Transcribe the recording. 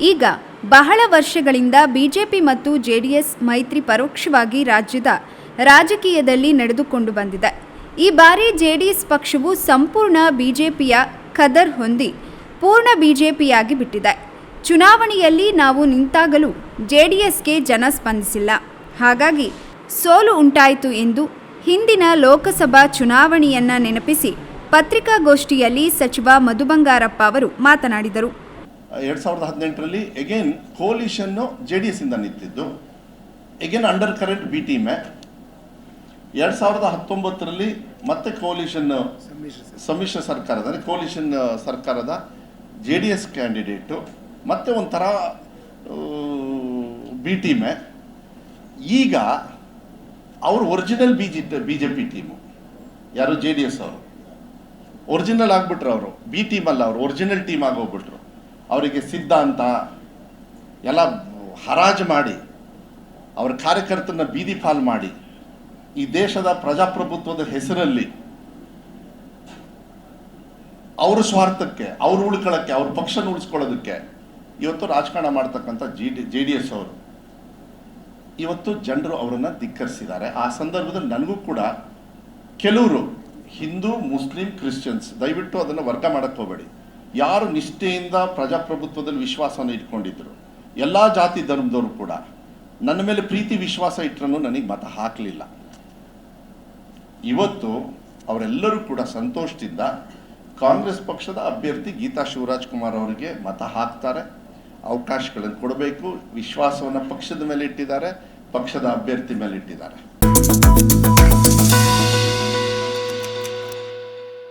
ಈಗ ಬಹಳ ವರ್ಷಗಳಿಂದ ಬಿಜೆಪಿ ಮತ್ತು ಜೆಡಿಎಸ್ ಮೈತ್ರಿ ಪರೋಕ್ಷವಾಗಿ ರಾಜ್ಯದ ರಾಜಕೀಯದಲ್ಲಿ ನಡೆದುಕೊಂಡು ಬಂದಿದೆ. ಈ ಬಾರಿ ಜೆಡಿಎಸ್ ಪಕ್ಷವು ಸಂಪೂರ್ಣ ಬಿಜೆಪಿಯ ಖದರ್ ಹೊಂದಿ ಪೂರ್ಣ ಬಿಜೆಪಿಯಾಗಿ ಬಿಟ್ಟಿದೆ. ಚುನಾವಣೆಯಲ್ಲಿ ನಾವು ನಿಂತಾಗಲೂ ಜೆಡಿಎಸ್ಗೆ ಜನ ಸ್ಪಂದಿಸಿಲ್ಲ. ಹಾಗಾಗಿ ಸೋಲು ಉಂಟಾಯಿತು ಎಂದು ಹಿಂದಿನ ಲೋಕಸಭಾ ಚುನಾವಣೆಯನ್ನ ನೆನಪಿಸಿ ಪತ್ರಿಕಾಗೋಷ್ಠಿಯಲ್ಲಿ ಸಚಿವ ಮಧು ಬಂಗಾರಪ್ಪ ಅವರು ಮಾತನಾಡಿದರು. ಎರಡು ಸಾವಿರದ ಹದಿನೆಂಟರಲ್ಲಿ ಎಗೇನ್ ಕೋಲಿಷನ್ನು ಜೆ ಡಿ ಎಸ್ ಇಂದ ನಿಂತಿದ್ದು. ಎಗೇನ್ ಅಂಡರ್ ಕರೆಂಟ್ ಬಿ ಟೀಮೆ ಎರಡು ಸಾವಿರದ ಹತ್ತೊಂಬತ್ತರಲ್ಲಿ ಮತ್ತೆ ಕೋಲಿಷನ್ ಸಮ್ಮಿಶ್ರ ಸರ್ಕಾರದ, ಅಂದರೆ ಕೋಲಿಷನ್ ಸರ್ಕಾರದ ಜೆ ಡಿ ಎಸ್ ಕ್ಯಾಂಡಿಡೇಟು ಮತ್ತೆ ಒಂಥರ ಬಿ ಟೀಮೆ ಈಗ ಅವರು original B G B J P team ಯಾರು ಜೆ ಡಿ ಎಸ್ ಅವರು? ಒರಿಜಿನಲ್ ಆಗಿಬಿಟ್ರು ಅವರು. ಬಿ ಟೀಮಲ್ಲ ಅವರು. ಒರಿಜಿನಲ್ ಟೀಮ್ ಆಗೋಗ್ಬಿಟ್ರು ಅವರಿಗೆ ಸಿದ್ಧಾಂತ, ಎಲ್ಲ ಹರಾಜು ಮಾಡಿ, ಅವರ ಕಾರ್ಯಕರ್ತನ ಬೀದಿ ಪಾಲ್ ಮಾಡಿ, ಈ ದೇಶದ ಪ್ರಜಾಪ್ರಭುತ್ವದ ಹೆಸರಲ್ಲಿ ಅವ್ರ ಸ್ವಾರ್ಥಕ್ಕೆ, ಅವ್ರು ಉಳ್ಕೊಳ್ಳೋಕ್ಕೆ ಅವ್ರ ಪಕ್ಷನ ಉಳಿಸ್ಕೊಳ್ಳೋದಕ್ಕೆ ಇವತ್ತು ರಾಜಕಾರಣ ಮಾಡ್ತಕ್ಕಂಥ G D J D S ಅವರು ಇವತ್ತು ಜನರು ಅವರನ್ನು ಧಿಕ್ಕರಿಸಿದ್ದಾರೆ. ಆ ಸಂದರ್ಭದಲ್ಲಿ ನನಗೂ ಕೂಡ ಕೆಲವರು ಹಿಂದೂ, ಮುಸ್ಲಿಂ, ಕ್ರಿಶ್ಚಿಯನ್ಸ್ ದಯವಿಟ್ಟು ಅದನ್ನು ವರ್ಗ ಮಾಡಕ್ಕೆ ಹೋಗಬೇಡಿ. ಯಾರು ನಿಷ್ಠೆಯಿಂದ ಪ್ರಜಾಪ್ರಭುತ್ವದಲ್ಲಿ ವಿಶ್ವಾಸವನ್ನು ಇಟ್ಕೊಂಡಿದ್ರು? ಎಲ್ಲ ಜಾತಿ ಧರ್ಮದವರು ಕೂಡ. ನನ್ನ ಮೇಲೆ ಪ್ರೀತಿ ವಿಶ್ವಾಸ ಇಟ್ಟರೂ ನನಗೆ ಮತ ಹಾಕಲಿಲ್ಲ. ಇವತ್ತು ಅವರೆಲ್ಲರೂ ಕೂಡ ಸಂತೋಷದಿಂದ ಕಾಂಗ್ರೆಸ್ ಪಕ್ಷದ ಅಭ್ಯರ್ಥಿ ಗೀತಾ ಶಿವರಾಜ್ ಕುಮಾರ್ ಅವರಿಗೆ ಮತ ಹಾಕ್ತಾರೆ. ಅವಕಾಶಗಳನ್ನು ಕೊಡಬೇಕು. ವಿಶ್ವಾಸವನ್ನು ಪಕ್ಷದ ಮೇಲೆ ಇಟ್ಟಿದ್ದಾರೆ. ಪಕ್ಷದ ಅಭ್ಯರ್ಥಿ ಮೇಲೆ ಇಟ್ಟಿದ್ದಾರೆ.